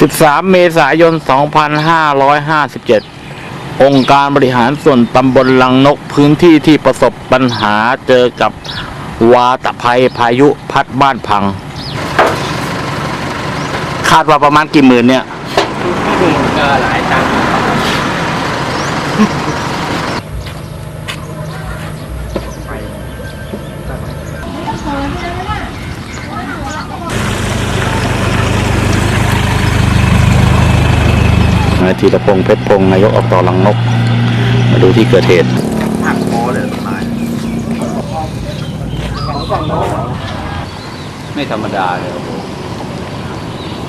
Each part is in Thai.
13 เมษายน 2557 องค์การบริหารส่วนตำบลลังนกพื้นที่ที่ประสบปัญหาเจอกับวาตภัยพายุพัดบ้านพัง คาดว่าประมาณกี่หมื่นเนี่ยก็หลายตัง นายธีรพงษ์เพชรพงษ์นายกอบตลังนก มาดูที่เกิดเหตุหักคอเลยต้นไม้ไม่ธรรมดาเลยโอ้โห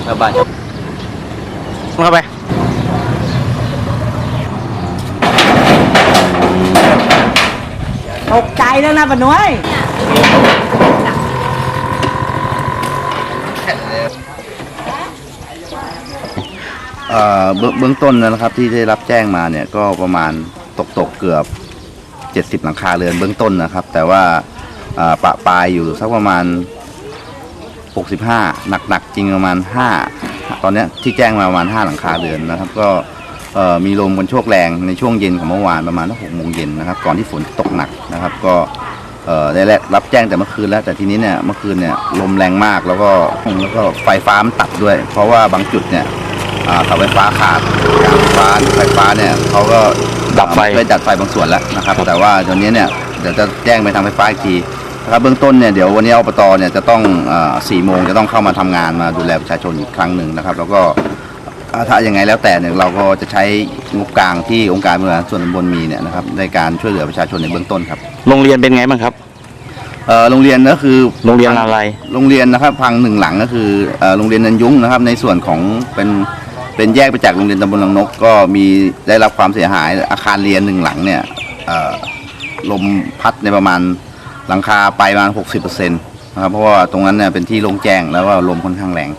ชาวบ้านชาวเข้าไปตกใจแล้วนะปะน้อย เอ่อเบื้องเบื้องต้นนะครับที่ได้รับแจ้งมาเนี่ยก็ประมาณตกตกเกือบ 70 หลังคาเรือนเบื้องต้นนะครับ แต่ว่าเอ่อปะปลายอยู่สักประมาณ 65 หนักๆจริงประมาณ 5 ตอนเนี้ยที่แจ้งมาประมาณ 5 หลังคาเรือนนะครับ ก็เอ่อมีลมกันโชกแรงในช่วงเย็นของเมื่อวานประมาณหกโมงเย็นนะครับ ก่อนที่ฝนจะตกหนักนะครับ ก็เอ่อได้รับแจ้งแต่เมื่อคืนแล้ว แต่ทีนี้เนี่ยเมื่อคืนเนี่ยลมแรงมากแล้วก็แล้วก็ไฟฟ้ามันตัดด้วย เพราะว่าบางจุดเนี่ย เสาไฟฟ้าขาดการไฟฟ้าไฟฟ้าเนี่ยเขาก็ดับไฟช่วยดับไฟบางส่วนแล้วนะครับ แต่ว่าตอนนี้เนี่ยเดี๋ยวจะแจ้งไปทางไฟฟ้าอีกทีนะครับเบื้องต้นเนี่ยเดี๋ยววันนี้อบตเนี่ยจะต้องสี่โมงจะต้องเข้ามาทำงานมาดูแลประชาชนอีกครั้งหนึ่งนะครับ แล้วก็อ่าถ้ายังไงแล้วแต่เนี่ยเราก็จะใช้งบกลางที่องค์การบริหารส่วนตำบลมีเนี่ยนะครับในการช่วยเหลือประชาชนในเบื้องต้นครับ โรงเรียนเป็นไงบ้างครับเอ่อโรงเรียนก็คือโรงเรียนอะไร โรงเรียนนะครับพังหนึ่งหลังก็คือเอ่อโรงเรียนนันยุ้งนะครับในส่วนของเป็น เป็นแยกไปจากโรงเรียนตำบลลังนก ก็มีได้รับความเสียหายอาคารเรียนหนึ่งหลังเนี่ยเอ่อลมพัดในประมาณหลังคาไปประมาณ 60%นะครับเพราะว่าตรงนั้นเนี่ยเป็นที่โล่งแจ้งแล้วว่าลมค่อนข้างแรง